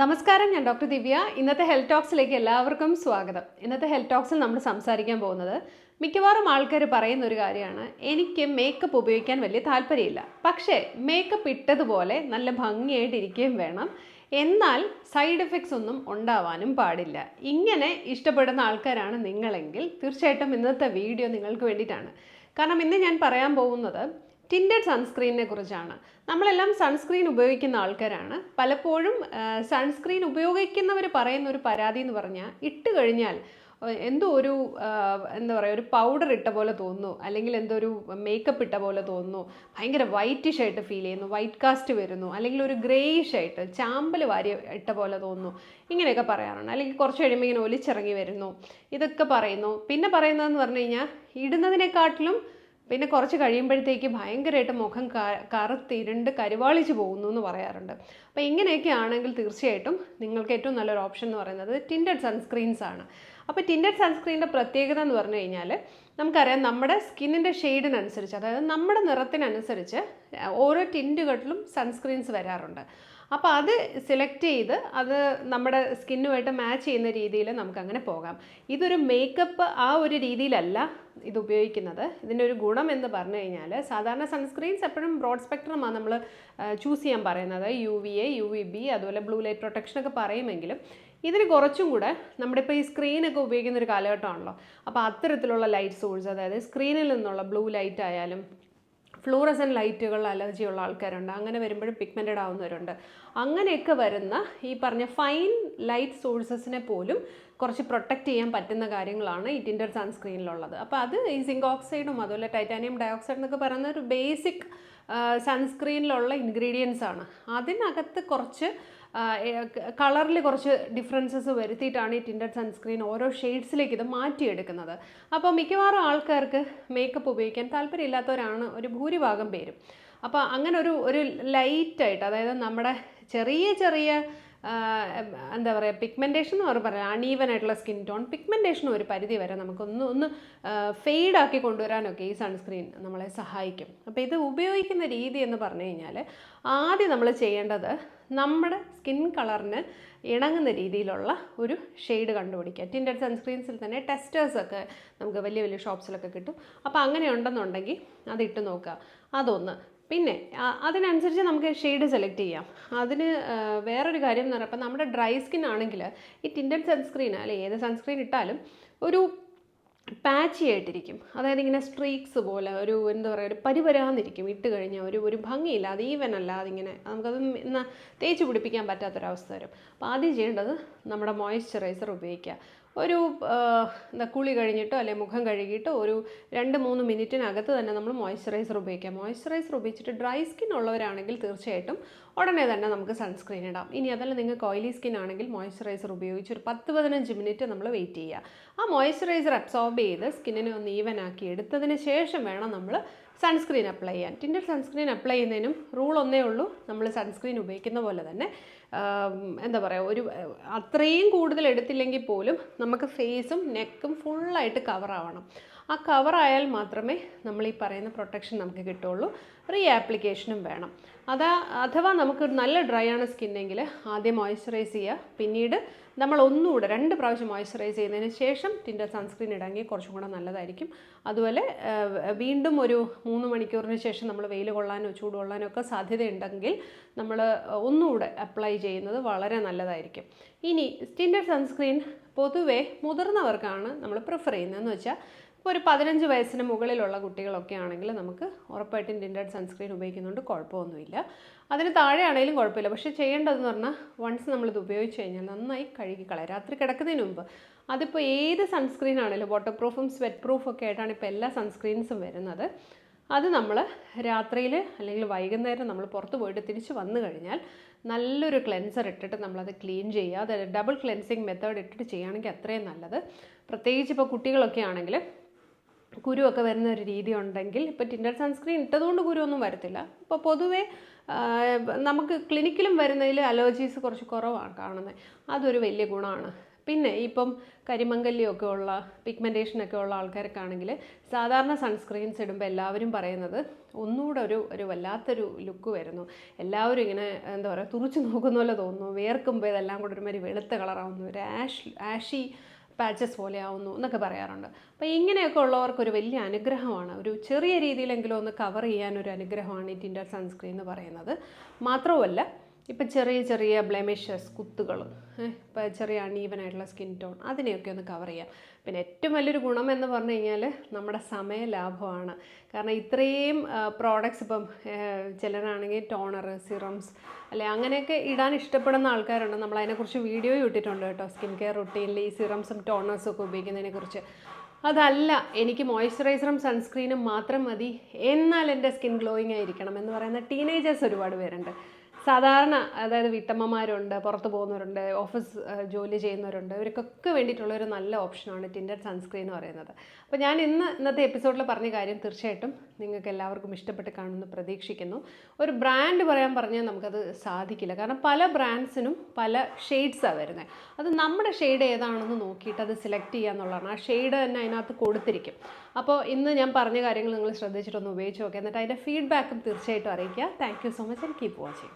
നമസ്കാരം ഞാൻ ഡോക്ടർ ദിവ്യ. ഇന്നത്തെ ഹെൽത്ത് ടോക്സിലേക്ക് എല്ലാവർക്കും സ്വാഗതം. ഇന്നത്തെ ഹെൽത്ത് ടോക്സിൽ നമ്മൾ സംസാരിക്കാൻ പോകുന്നത് മിക്കവാറും ആൾക്കാർ പറയുന്ന ഒരു കാര്യമാണ്. എനിക്ക് മേക്കപ്പ് ഉപയോഗിക്കാൻ വലിയ താല്പര്യമില്ല. പക്ഷേ മേക്കപ്പ് ഇട്ടതുപോലെ നല്ല ഭംഗിയായിട്ട് ഇരിക്കുകയും വേണം. എന്നാൽ സൈഡ് എഫക്ട്സ് ഒന്നും ഉണ്ടാവാനും പാടില്ല. ഇങ്ങനെ ഇഷ്ടപ്പെടുന്ന ആൾക്കാരാണ് നിങ്ങളെങ്കിൽ തീർച്ചയായിട്ടും ഇന്നത്തെ വീഡിയോ നിങ്ങൾക്ക് വേണ്ടിയിട്ടാണ്. കാരണം ഇന്ന് ഞാൻ പറയാൻ പോകുന്നത് ടിൻഡഡ് സൺസ്ക്രീനിനെ കുറിച്ചാണ്. നമ്മളെല്ലാം സൺസ്ക്രീൻ ഉപയോഗിക്കുന്ന ആൾക്കാരാണ്. പലപ്പോഴും സൺസ്ക്രീൻ ഉപയോഗിക്കുന്നവർ പറയുന്ന ഒരു പരാതി എന്ന് പറഞ്ഞാൽ ഇട്ട് കഴിഞ്ഞാൽ എന്തോ ഒരു എന്താ പറയുക ഒരു പൗഡർ ഇട്ട പോലെ തോന്നുന്നു. അല്ലെങ്കിൽ എന്തോ ഒരു മേക്കപ്പ് ഇട്ട പോലെ തോന്നുന്നു. ഭയങ്കര വൈറ്റിഷ് ആയിട്ട് ഫീൽ ചെയ്യുന്നു. വൈറ്റ് കാസ്റ്റ് വരുന്നു. അല്ലെങ്കിൽ ഒരു ഗ്രേയിഷ് ആയിട്ട് ചാമ്പൽ വാരി ഇട്ട പോലെ തോന്നുന്നു. ഇങ്ങനെയൊക്കെ പറയാറുണ്ട്. അല്ലെങ്കിൽ കുറച്ച് കഴിയുമ്പോൾ ഇങ്ങനെ ഒലിച്ചിറങ്ങി വരുന്നു. ഇതൊക്കെ പറയുന്നു. പിന്നെ പറയുന്നതെന്ന് പറഞ്ഞു കഴിഞ്ഞാൽ ഇടുന്നതിനെക്കാട്ടിലും പിന്നെ കുറച്ച് കഴിയുമ്പോഴത്തേക്ക് ഭയങ്കരമായിട്ട് മുഖം കറുത്തിരുണ്ട് കരുവാളിച്ച് പോകുന്നു എന്ന് പറയാറുണ്ട്. അപ്പോൾ ഇങ്ങനെയൊക്കെ ആണെങ്കിൽ തീർച്ചയായിട്ടും നിങ്ങൾക്ക് ഏറ്റവും നല്ലൊരു ഓപ്ഷൻ എന്ന് പറയുന്നത് ടിൻഡഡ് സൺസ്ക്രീൻസ് ആണ്. അപ്പോൾ ടിൻഡഡ് സൺസ്ക്രീനിന്റെ പ്രത്യേകത എന്ന് പറഞ്ഞു കഴിഞ്ഞാൽ നമുക്കറിയാം നമ്മുടെ സ്കിന്നിന്റെ ഷെയ്ഡിനനുസരിച്ച് അതായത് നമ്മുടെ നിറത്തിനനുസരിച്ച് ഓരോ ടിന്റുകളിലും സൺസ്ക്രീൻസ് വരാറുണ്ട്. അപ്പോൾ അത് സെലക്ട് ചെയ്ത് അത് നമ്മുടെ സ്കിന്നുമായിട്ട് മാച്ച് ചെയ്യുന്ന രീതിയിൽ നമുക്ക് അങ്ങനെ പോകാം. ഇതൊരു മേക്കപ്പ് ആ ഒരു രീതിയിലല്ല ഇത് ഉപയോഗിക്കുന്നത്. ഇതിന്റെ ഒരു ഗുണം എന്ന് പറഞ്ഞു കഴിഞ്ഞാൽ സാധാരണ സൺസ്ക്രീൻസ് എപ്പോഴും ബ്രോഡ് സ്പെക്ട്രമാണ് നമ്മൾ ചൂസ് ചെയ്യാൻ പറയുന്നത്. U V A U V B അതുപോലെ ബ്ലൂ ലൈറ്റ് പ്രൊട്ടക്ഷൻ ഒക്കെ പറയുമെങ്കിലും ഇതിന് കുറച്ചും കൂടെ നമ്മുടെ ഇപ്പോൾ ഈ സ്ക്രീനൊക്കെ ഉപയോഗിക്കുന്ന ഒരു കാലഘട്ടമാണല്ലോ. അപ്പോൾ അത്തരത്തിലുള്ള ലൈറ്റ് സോഴ്സ് അതായത് സ്ക്രീനിൽ നിന്നുള്ള ബ്ലൂ ലൈറ്റ് ആയാലും ഫ്ലൂറസൻ ലൈറ്റുകൾ അലർജി ഉള്ള ആൾക്കാരുണ്ട്. അങ്ങനെ വരുമ്പോഴും പിഗ്മെന്റഡ് ആവുന്നവരുണ്ട്. അങ്ങനെയൊക്കെ വരുന്ന ഈ പറഞ്ഞ ഫൈൻ ലൈറ്റ് സോഴ്സസിനെ പോലും കുറച്ച് പ്രൊട്ടക്റ്റ് ചെയ്യാൻ പറ്റുന്ന കാര്യങ്ങളാണ് ഈ ടിൻഡർ സൺസ്ക്രീനിലുള്ളത് അപ്പോൾ അത് ഈ സിങ്ക് ഓക്സൈഡും അതുപോലെ ടൈറ്റാനിയം ഡയോക്സൈഡ് എന്നൊക്കെ പറയുന്ന ഒരു ബേസിക് സൺസ്ക്രീനിലുള്ള ഇൻഗ്രീഡിയൻസ് ആണ്. അതിനകത്ത് കുറച്ച് കളറിൽ കുറച്ച് ഡിഫറൻസസ് വരുത്തിയിട്ടാണ് ഈ ടിൻഡഡ് സൺസ്ക്രീൻ ഓരോ ഷെയ്ഡ്സിലേക്ക് ഇത് മാറ്റിയെടുക്കുന്നത്. അപ്പോൾ മിക്കവാറും ആൾക്കാർക്ക് മേക്കപ്പ് ഉപയോഗിക്കാൻ താല്പര്യമില്ലാത്തവരാണ് ഒരു ഭൂരിഭാഗം പേരും. അപ്പോൾ അങ്ങനെ ഒരു ഒരു ലൈറ്റായിട്ട് അതായത് നമ്മുടെ ചെറിയ ചെറിയ എന്താ പറയുക പിഗ്മെന്റേഷൻ എന്ന് പറഞ്ഞാൽ പറയാം അണീവൻ ആയിട്ടുള്ള സ്കിൻ ടോൺ പിഗ്മെന്റേഷൻ ഒരു പരിധി വരെ നമുക്കൊന്ന് ഒന്ന് ഫെയ്ഡാക്കി കൊണ്ടുവരാനൊക്കെ ഈ സൺസ്ക്രീൻ നമ്മളെ സഹായിക്കും. അപ്പോൾ ഇത് ഉപയോഗിക്കുന്ന രീതി എന്ന് പറഞ്ഞു കഴിഞ്ഞാൽ ആദ്യം നമ്മൾ ചെയ്യേണ്ടത് നമ്മുടെ സ്കിൻ കളറിന് ഇണങ്ങുന്ന രീതിയിലുള്ള ഒരു ഷെയ്ഡ് കണ്ടുപിടിക്കുക. ടിൻഡഡ് സൺസ്ക്രീൻസിൽ തന്നെ ടെസ്റ്റേഴ്സൊക്കെ നമുക്ക് വലിയ വലിയ ഷോപ്സിലൊക്കെ കിട്ടും. അപ്പോൾ അങ്ങനെ ഉണ്ടെന്നുണ്ടെങ്കിൽ അത് അതിട്ട് നോക്കുക. അതൊന്ന് പിന്നെ അതിനനുസരിച്ച് നമുക്ക് ഷെയ്ഡ് സെലക്ട് ചെയ്യാം. അതിന് വേറൊരു കാര്യം എന്ന് പറയുമ്പോൾ നമ്മുടെ ഡ്രൈ സ്കിൻ ആണെങ്കിൽ ഈ ടിൻഡഡ് സൺസ്ക്രീൻ അല്ലെ ഏത് സൺസ്ക്രീൻ ഇട്ടാലും ഒരു പാച്ചി ആയിട്ടിരിക്കും. അതായത് ഇങ്ങനെ സ്ട്രീക്സ് പോലെ ഒരു എന്താ പറയുക ഒരു പരിപരാന്നിരിക്കും ഇട്ട് കഴിഞ്ഞാൽ ഒരു ഒരു ഭംഗിയില്ല അത് ഈവൻ അല്ല അതിങ്ങനെ നമുക്കത് തേച്ച് പിടിപ്പിക്കാൻ പറ്റാത്തൊരവസ്ഥ വരും. അപ്പോൾ ആദ്യം ചെയ്യേണ്ടത് നമ്മുടെ മോയ്സ്ചറൈസർ ഉപയോഗിക്കുക. ഒരു എന്താ കുളി കഴിഞ്ഞിട്ടോ അല്ലെങ്കിൽ മുഖം കഴുകിയിട്ടോ ഒരു രണ്ട് മൂന്ന് മിനിറ്റിനകത്ത് തന്നെ നമ്മൾ മോയ്സ്ചറൈസർ ഉപയോഗിക്കാം. മോയ്സ്ചറൈസർ ഉപയോഗിച്ചിട്ട് ഡ്രൈ സ്കിൻ ഉള്ളവരാണെങ്കിൽ തീർച്ചയായിട്ടും ഉടനെ തന്നെ നമുക്ക് സൺസ്ക്രീൻ ഇടാം. ഇനി അതല്ല നിങ്ങൾക്ക് ഓയിലി സ്കിൻ ആണെങ്കിൽ മോയ്സ്ചറൈസർ ഉപയോഗിച്ച് ഒരു പത്ത് പതിനഞ്ച് മിനിറ്റ് നമ്മൾ വെയിറ്റ് ചെയ്യുക. ആ മോയ്സ്ചറൈസർ അബ്സോർബ് ചെയ്ത് സ്കിന്നിനെ ഒന്ന് ഈവൻ ആക്കി എടുത്തതിന് ശേഷം വേണം നമ്മൾ സൺസ്ക്രീൻ അപ്ലൈ ചെയ്യാൻ. ടിൻഡർ സൺസ്ക്രീൻ അപ്ലൈ ചെയ്യുന്നതിനും റൂൾ ഒന്നേ ഉള്ളൂ. നമ്മൾ സൺസ്ക്രീൻ ഉപയോഗിക്കുന്ന പോലെ തന്നെ. എന്താ പറയുക ഒരു അത്രയും കൂടുതൽ എടുത്തില്ലെങ്കിൽ പോലും നമുക്ക് ഫേസും നെക്കും ഫുള്ളായിട്ട് കവർ ആവണം. ആ കവർ ആയാൽ മാത്രമേ നമ്മൾ ഈ പറയുന്ന പ്രൊട്ടക്ഷൻ നമുക്ക് കിട്ടുള്ളൂ റീ ആപ്ലിക്കേഷനും വേണം. അതാ അഥവാ നമുക്ക് നല്ല ഡ്രൈ ആണ് സ്കിന്നെങ്കിൽ ആദ്യം മോയ്സ്ചറൈസ് ചെയ്യുക. പിന്നീട് നമ്മൾ ഒന്നുകൂടെ രണ്ട് പ്രാവശ്യം മോയ്സ്ചറൈസ് ചെയ്യുന്നതിന് ശേഷം ടിൻഡർ സൺസ്ക്രീൻ ഇടാമെങ്കിൽ കുറച്ചും കൂടെ നല്ലതായിരിക്കും. അതുപോലെ വീണ്ടും ഒരു മൂന്ന് മണിക്കൂറിന് ശേഷം നമ്മൾ വെയിൽ കൊള്ളാനോ ചൂട് കൊള്ളാനോ ഒക്കെ സാധ്യതയുണ്ടെങ്കിൽ നമ്മൾ ഒന്നുകൂടെ അപ്ലൈ ചെയ്യുന്നത് വളരെ നല്ലതായിരിക്കും. ഇനി ടിൻഡർ സൺസ്ക്രീൻ പൊതുവേ മുതിർന്നവർക്കാണ് നമ്മൾ പ്രിഫർ ചെയ്യുന്നതെന്ന് വെച്ചാൽ ഇപ്പോൾ ഒരു പതിനഞ്ച് വയസ്സിന് മുകളിലുള്ള കുട്ടികളൊക്കെ ആണെങ്കിൽ നമുക്ക് ഉറപ്പായിട്ടും ടിൻഡഡ് സൺസ്ക്രീൻ ഉപയോഗിക്കുന്നുണ്ട് കുഴപ്പമൊന്നുമില്ല. അതിന് താഴെയാണെങ്കിലും കുഴപ്പമില്ല. പക്ഷേ ചെയ്യേണ്ടതെന്ന് പറഞ്ഞാൽ വൺസ് നമ്മളിത് ഉപയോഗിച്ച് കഴിഞ്ഞാൽ നന്നായി കഴുകി കളയാം. രാത്രി കിടക്കുന്നതിന് മുമ്പ്. അതിപ്പോൾ ഏത് സൺസ്ക്രീൻ ആണെങ്കിലും വാട്ടർ പ്രൂഫും സ്വെറ്റ് പ്രൂഫും ഒക്കെ ആയിട്ടാണ് ഇപ്പോൾ എല്ലാ സൺസ്ക്രീൻസും വരുന്നത്. അത് നമ്മൾ രാത്രിയിൽ അല്ലെങ്കിൽ വൈകുന്നേരം നമ്മൾ പുറത്ത് പോയിട്ട് തിരിച്ച് വന്നു കഴിഞ്ഞാൽ നല്ലൊരു ക്ലെൻസർ ഇട്ടിട്ട് നമ്മളത് ക്ലീൻ ചെയ്യുക. അത് ഡബിൾ ക്ലെൻസിങ് മെത്തേഡ് ഇട്ടിട്ട് ചെയ്യുകയാണെങ്കിൽ അത്രയും നല്ലത്. പ്രത്യേകിച്ച് ഇപ്പോൾ കുട്ടികളൊക്കെ ആണെങ്കിൽ കുരുവൊക്കെ വരുന്ന ഒരു രീതി ഉണ്ടെങ്കിൽ ഇപ്പോൾ ടിൻഡർ സൺസ്ക്രീൻ ഇട്ടതുകൊണ്ട് കുരുവൊന്നും വരത്തില്ല. ഇപ്പോൾ പൊതുവേ നമുക്ക് ക്ലിനിക്കിലും വരുന്നതിൽ അലർജീസ് കുറച്ച് കുറവാണ് കാണുന്നത്. അതൊരു വലിയ ഗുണമാണ്. പിന്നെ ഇപ്പം കരിമങ്കല്യമൊക്കെ ഉള്ള പിഗ്മെന്റേഷനൊക്കെ ഉള്ള ആൾക്കാർക്കാണെങ്കിൽ സാധാരണ സൺസ്ക്രീൻസ് ഇടുമ്പോൾ എല്ലാവരും പറയുന്നത് ഒന്നുകൂടെ ഒരു ഒരു വല്ലാത്തൊരു ലുക്ക് വരുന്നു. എല്ലാവരും ഇങ്ങനെ എന്താ പറയുക തുറച്ചു നോക്കുന്ന പോലെ തോന്നുന്നു. വേർക്കുമ്പോൾ ഇതെല്ലാം കൂടെ ഒരുമാതിരി വെളുത്ത കളറാവുന്നു ഒരു ആഷ് ആഷി പാച്ചസ് പോലെ ആവുന്നു എന്നൊക്കെ പറയാറുണ്ട്. അപ്പോൾ ഇങ്ങനെയൊക്കെ ഉള്ളവർക്ക് ഒരു വലിയ അനുഗ്രഹമാണ്. ഒരു ചെറിയ രീതിയിലെങ്കിലും ഒന്ന് കവർ ചെയ്യാൻ ഒരു അനുഗ്രഹമാണ് ഈ ടിൻഡർ സൺസ്ക്രീൻ എന്ന് പറയുന്നത്. മാത്രവുമല്ല ഇപ്പം ചെറിയ ചെറിയ ബ്ലെമിഷസ് കുത്തുകൾ ഇപ്പം ചെറിയ അണീവനായിട്ടുള്ള സ്കിൻ ടോൺ അതിനെയൊക്കെ ഒന്ന് കവർ ചെയ്യാം. പിന്നെ ഏറ്റവും വലിയൊരു ഗുണം എന്ന് പറഞ്ഞു കഴിഞ്ഞാൽ നമ്മുടെ സമയ ലാഭമാണ്. കാരണം ഇത്രയും പ്രോഡക്റ്റ്സ് ഇപ്പം ചിലരാണെങ്കിൽ ടോണർ സിറംസ് അല്ലെ അങ്ങനെയൊക്കെ ഇടാൻ ഇഷ്ടപ്പെടുന്ന ആൾക്കാരുണ്ട്. നമ്മൾ അതിനെക്കുറിച്ച് വീഡിയോ ഇട്ടിട്ടുണ്ട് കേട്ടോ. സ്കിൻ കെയർ റുട്ടീനിൽ ഈ സിറംസും ടോണേഴ്സും ഒക്കെ ഉപയോഗിക്കുന്നതിനെക്കുറിച്ച്. അതല്ല എനിക്ക് മോയ്സ്ചറൈസറും സൺസ്ക്രീനും മാത്രം മതി. എന്നാൽ എന്റെ സ്കിൻ ഗ്ലോയിങ് ആയിരിക്കണം എന്ന് പറയുന്ന ടീനേജേഴ്സ് ഒരുപാട് പേരുണ്ട്. സാധാരണ അതായത് വീട്ടമ്മമാരുണ്ട് പുറത്ത് പോകുന്നവരുണ്ട് ഓഫീസ് ജോലി ചെയ്യുന്നവരുണ്ട് ഇവർക്കൊക്കെ വേണ്ടിയിട്ടുള്ള ഒരു നല്ല ഓപ്ഷനാണ് ടിൻഡർ സൺസ്ക്രീൻ എന്ന് പറയുന്നത്. അപ്പോൾ ഞാൻ ഇന്ന് ഇന്നത്തെ എപ്പിസോഡിൽ പറഞ്ഞ കാര്യം തീർച്ചയായിട്ടും നിങ്ങൾക്ക് എല്ലാവർക്കും ഇഷ്ടപ്പെട്ട് കാണുമെന്ന് പ്രതീക്ഷിക്കുന്നു. ഒരു ബ്രാൻഡ് പറയാൻ പറഞ്ഞാൽ നമുക്കത് സാധിക്കില്ല. കാരണം പല ബ്രാൻഡ്സിനും പല ഷെയ്ഡ്സാണ് വരുന്നത് അത് നമ്മുടെ ഷെയ്ഡ് ഏതാണെന്ന് നോക്കിയിട്ട് അത് സെലക്ട് ചെയ്യുക എന്നുള്ളതാണ്. ആ ഷെയ്ഡ് തന്നെ അതിനകത്ത് കൊടുത്തിരിക്കും. അപ്പോൾ ഇന്ന് ഞാൻ പറഞ്ഞ കാര്യങ്ങൾ നിങ്ങൾ ശ്രദ്ധിച്ചിട്ടൊന്ന് ഉപയോഗിച്ച് നോക്കുക എന്നിട്ട് അതിന്റെ ഫീഡ്ബാക്കും തീർച്ചയായിട്ടും അറിയിക്കുക. Thank so much. And keep watching.